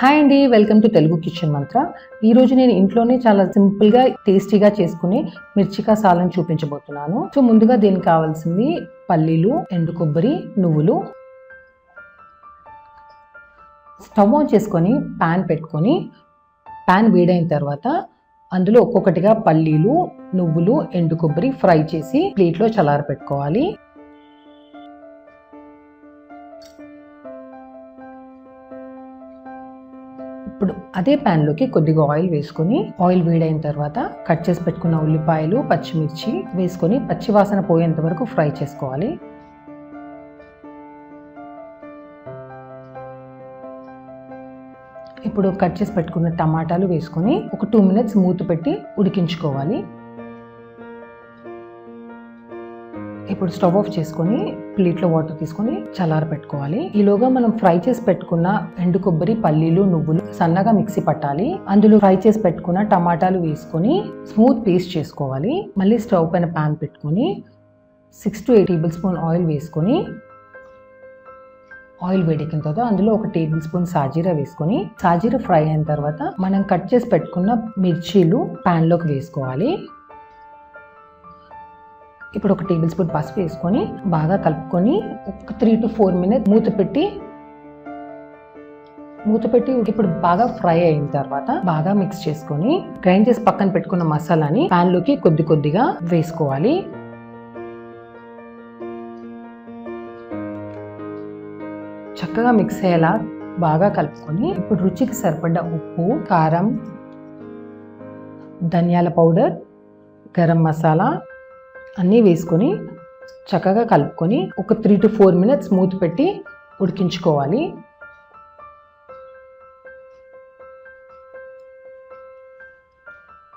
Hi అండి welcome to Telugu kitchen మంత్ర. ఈరోజు నేను ఇంట్లోనే చాలా సింపుల్గా టేస్టీగా చేసుకునే మిర్చికా సాలను చూపించబోతున్నాను. సో ముందుగా దీనికి కావాల్సింది పల్లీలు ఎండు కొబ్బరి నువ్వులు. స్టవ్ ఆన్ చేసుకొని ప్యాన్ పెట్టుకొని ప్యాన్ వేడైన తర్వాత అందులో ఒక్కొక్కటిగా పల్లీలు నువ్వులు ఎండు కొబ్బరి ఫ్రై చేసి ప్లేట్లో చల్లార ఇప్పుడు అదే ప్యాన్లోకి కొద్దిగా ఆయిల్ వేసుకొని ఆయిల్ వేడైన తర్వాత కట్ చేసి పెట్టుకున్న ఉల్లిపాయలు పచ్చిమిర్చి వేసుకొని పచ్చి వాసన పోయేంత వరకు ఫ్రై చేసుకోవాలి. ఇప్పుడు కట్ చేసి పెట్టుకున్న టమాటాలు వేసుకొని ఒక టూ మినిట్స్ మూత పెట్టి ఉడికించుకోవాలి. ఇప్పుడు స్టవ్ ఆఫ్ చేసుకొని ప్లేట్లో వాటర్ తీసుకొని చల్లార పెట్టుకోవాలి. ఈలోగా మనం ఫ్రై చేసి పెట్టుకున్న ఎండు కొబ్బరి పల్లీలు నువ్వులు సన్నగా మిక్సీ పట్టాలి. అందులో ఫ్రై చేసి పెట్టుకున్న టమాటాలు వేసుకొని స్మూత్ పేస్ట్ చేసుకోవాలి. మళ్ళీ స్టవ్ పైన ప్యాన్ పెట్టుకొని six to eight tablespoon oil వేసుకొని ఆయిల్ వేడెక్కిన తర్వాత అందులో ఒక టేబుల్ స్పూన్ సాజీరా వేసుకొని సాజీరా ఫ్రై అయిన తర్వాత మనం కట్ చేసి పెట్టుకున్న మిర్చీలు ప్యాన్లోకి వేసుకోవాలి. ఇప్పుడు ఒక టేబుల్ స్పూన్ పసుపు వేసుకొని బాగా కలుపుకొని ఒక త్రీ టు ఫోర్ మినిట్స్ మూత పెట్టి మూత పెట్టి ఇప్పుడు బాగా ఫ్రై అయిన తర్వాత బాగా మిక్స్ చేసుకొని గ్రైండ్ చేసి పక్కన పెట్టుకున్న మసాలాని ప్యాన్లోకి కొద్ది కొద్దిగా వేసుకోవాలి. చక్కగా మిక్స్ అయ్యేలా బాగా కలుపుకొని ఇప్పుడు రుచికి సరిపడ్డ ఉప్పు కారం ధనియాల పౌడర్ గరం మసాలా అన్నీ వేసుకొని చక్కగా కలుపుకొని ఒక త్రీ టు ఫోర్ మినిట్స్ మూత పెట్టి ఉడికించుకోవాలి.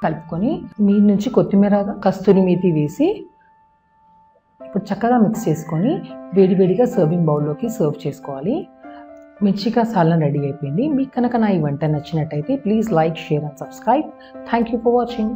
కలుపుకొని మీ నుంచి కొత్తిమీర కస్తూరి మీతి వేసి ఇప్పుడు చక్కగా మిక్స్ చేసుకొని వేడివేడిగా సర్వింగ్ బౌల్లోకి సర్వ్ చేసుకోవాలి. మిర్చికా సాలన్ రెడీ అయిపోయింది. మీకు కనుక నా ఈ వంట నచ్చినట్టయితే please like share and subscribe thank you for watching